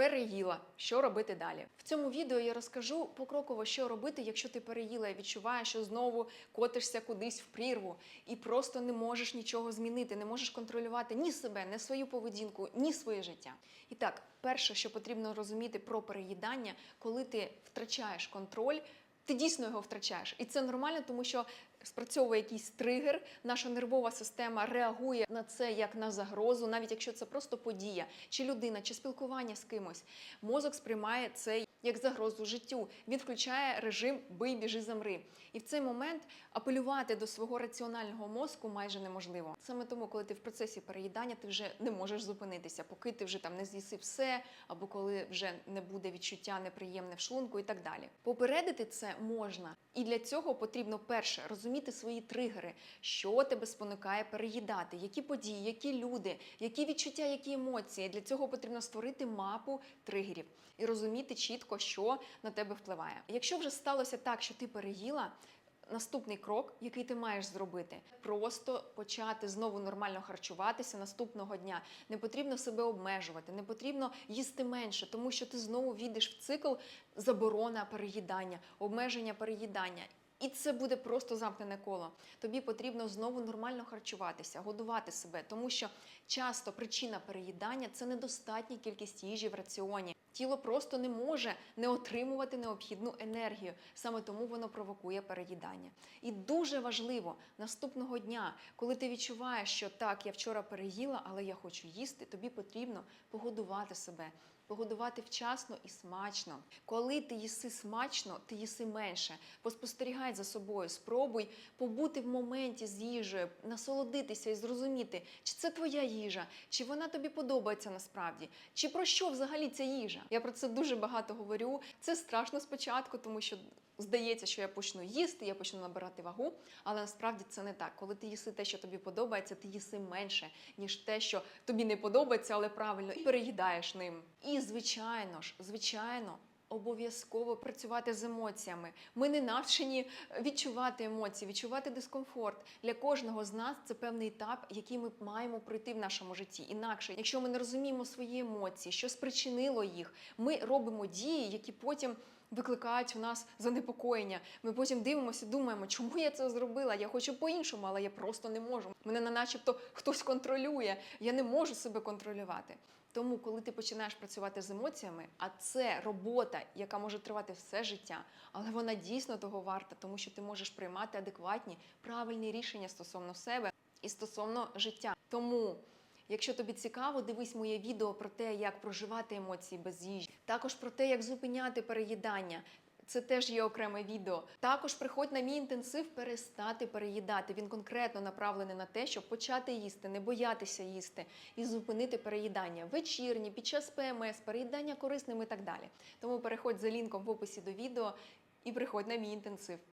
переїла. Що робити далі? В цьому відео я розкажу покроково, що робити, якщо ти переїла і відчуваєш, що знову котишся кудись в прірву і просто не можеш нічого змінити, не можеш контролювати ні себе, ні свою поведінку, ні своє життя. І так, перше, що потрібно розуміти про переїдання, коли ти втрачаєш контроль. Ти дійсно його втрачаєш, і це нормально, тому що спрацьовує якийсь тригер, наша нервова система реагує на це як на загрозу, навіть якщо це просто подія, чи людина, чи спілкування з кимось. Мозок сприймає це як загрозу життю. Він включає режим бий, біжи, замри. І в цей момент апелювати до свого раціонального мозку майже неможливо. Саме тому, коли ти в процесі переїдання, ти вже не можеш зупинитися, поки ти вже там не з'їси все, або коли вже не буде відчуття неприємне в шлунку і так далі. Попередити це можна. І для цього потрібно перше розуміти свої тригери, що тебе спонукає переїдати, які події, які люди, які відчуття, які емоції. Для цього потрібно створити мапу тригерів і розуміти чітко, що на тебе впливає. Якщо вже сталося так, що ти переїла. Наступний крок, який ти маєш зробити, просто почати знову нормально харчуватися наступного дня. Не потрібно себе обмежувати, не потрібно їсти менше, тому що ти знову війдеш в цикл заборона переїдання, обмеження переїдання. І це буде просто замкнене коло. Тобі потрібно знову нормально харчуватися, годувати себе, тому що часто причина переїдання це недостатня кількість їжі в раціоні. Тіло просто не може не отримувати необхідну енергію. Саме тому воно провокує переїдання. І дуже важливо наступного дня, коли ти відчуваєш, що так, я вчора переїла, але я хочу їсти, тобі потрібно погодувати себе. Погодувати вчасно і смачно. Коли ти їси смачно, ти їси менше. Поспостерігай за собою, спробуй побути в моменті з їжею, насолодитися і зрозуміти, чи це твоя їжа, чи вона тобі подобається насправді, чи про що взагалі ця їжа. Я про це дуже багато говорю. Це страшно спочатку, тому що здається, що я почну їсти, я почну набирати вагу, але насправді це не так. Коли ти їси те, що тобі подобається, ти їси менше, ніж те, що тобі не подобається, але правильно, і переїдаєш ним. І звичайно ж, звичайно. Обов'язково працювати з емоціями. Ми не навчені відчувати емоції, відчувати дискомфорт. Для кожного з нас це певний етап, який ми маємо пройти в нашому житті. Інакше, якщо ми не розуміємо свої емоції, що спричинило їх, ми робимо дії, які потім викликають у нас занепокоєння. Ми потім дивимося, думаємо, чому я це зробила? Я хочу по-іншому, але я просто не можу. Мене начебто хтось контролює. Я не можу себе контролювати. Тому, коли ти починаєш працювати з емоціями, а це робота, яка може тривати все життя, але вона дійсно того варта, тому що ти можеш приймати адекватні, правильні рішення стосовно себе і стосовно життя. Тому. Якщо тобі цікаво, дивись моє відео про те, як проживати емоції без їжі, також про те, як зупиняти переїдання. Це теж є окреме відео. Також приходь на мій інтенсив перестати переїдати. Він конкретно направлений на те, щоб почати їсти, не боятися їсти і зупинити переїдання вечірні, під час ПМС, переїдання корисним і так далі. Тому переходь за лінком в описі до відео і приходь на мій інтенсив.